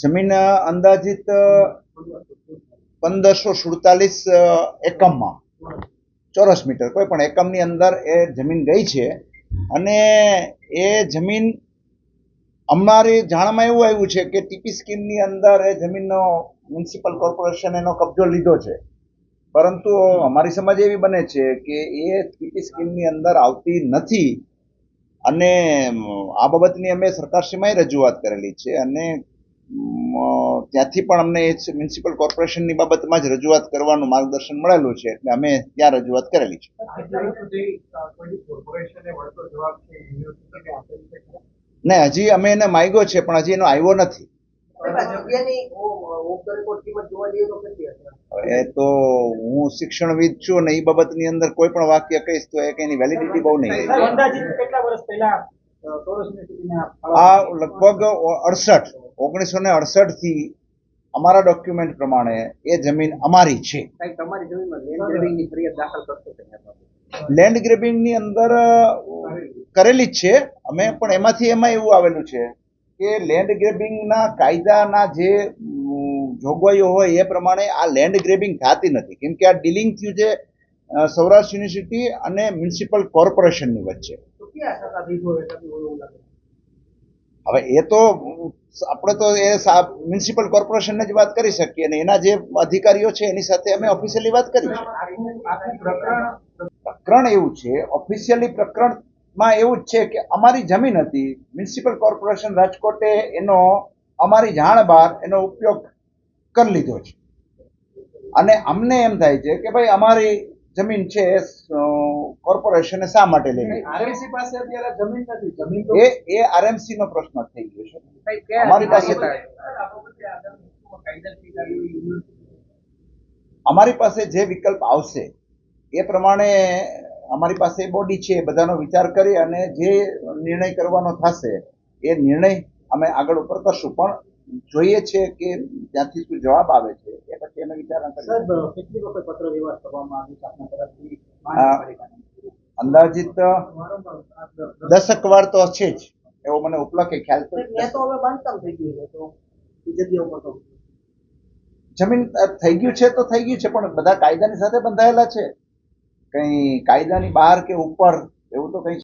જમીન અંદાજિત પંદરસો સુડતાલીસ એકમમાં. ચોરસ મીટર. કોઈ પણ એકમની અંદર એ જમીન ગઈ છે. અને એ જમીન અમારી જાણમાં એવું આવ્યું છે કે ટીપી સ્કીમની અંદર એ જમીનનો મ્યુનિસિપલ કોર્પોરેશન એનો કબજો લીધો છે. પરંતુ અમારી સમજ એવી બને છે કે એ ટીપી સ્કીમની અંદર આવતી નથી. અને આ બાબતની અમે સરકારશ્રીમાં રજૂઆત કરેલી છે. અને ત્યાંથી પણ અમને એ મ્યુનિસિપલ કોર્પોરેશનની બાબતમાં જ રજૂઆત કરવાનું માર્ગદર્શન મળેલું છે, એટલે અમે ત્યાં રજૂઆત કરેલી છે? ને હજી અમે એને માગ્યો છે, પણ હજી એનો આવ્યો નથી એ તો હું શિક્ષણવિદ છું અને એ બાબતની અંદર કોઈ પણ વાક્ય કહીશ તો એ એની વેલિડિટી બહુ નહીં. અંદાજિત કેટલા વર્ષ પહેલા આ લગભગ અડસઠ ઓગણીસો ને અડસઠથી અમારા ડોક્યુમેન્ટ પ્રમાણે એ જમીન અમારી છે. લેન્ડ? લેન્ડ ગ્રેબિંગની અંદર કરેલી જ છે. અમે પણ એમાંથી એમાં એવું આવેલું છે કે લેન્ડ ગ્રેબિંગના કાયદાના જે જોગવાઈઓ હોય એ પ્રમાણે આ લેન્ડ ગ્રેબિંગ થતી નથી. કેમ કે આ ડીલિંગ થયું છે સૌરાષ્ટ્ર યુનિવર્સિટી અને મ્યુનિસિપલ કોર્પોરેશનની વચ્ચે. હવે એ તો આપણે તો એ મ્યુનિસિપલ કોર્પોરેશનને જ વાત કરી શકીએ અને એના જે અધિકારીઓ છે એની સાથે અમે ઓફિશિયલી વાત કરી પ્રકરણ એવું છે ઓફિશિયલી પ્રકરણમાં એવું જ છે કે અમારી જમીન હતી મ્યુનિસિપલ કોર્પોરેશન રાજકોટે એનો અમારી જાણ બહાર એનો ઉપયોગ કરી લીધો છે. અને અમને એમ થાય છે કે ભાઈ અમારી જમીન છે એ કોર્પોરેશને શા માટે લઈ લીધી? આરએમસી પાસે અત્યારે જમીન નથી જમીન એ એ આરએમસી નો પ્રશ્ન થઈ ગયો છે. અમારી પાસે- અમારી પાસે જે વિકલ્પ આવશે એ પ્રમાણે અમારી પાસે બોડી છે એ બધાનો વિચાર કરી અને જે નિર્ણય કરવાનો થશે એ નિર્ણય અમે આગળ ઉપર કરશું. પણ જોઈએ છે કે ત્યાંથી શું જવાબ આવે છે. એ વિચારણા કરીશું સાહેબ કેટલી વખત પત્ર વ્યવહાર કરવામાં આવ્યું આપના તરફથી? અંદાજિત દસક વાર તો છે જ. એવો મને ઉપલબ્ધ ખ્યાલ તો હવે બાંધકામ થઈ ગયું છે તો જગ્યા ઉપર તો. જમીન થઈ ગયું છે તો થઈ ગયું છે પણ બધા કાયદાની સાથે બંધાયેલા છે. કઈ કાયદાની બહાર કે ઉપર એવું તો કઈ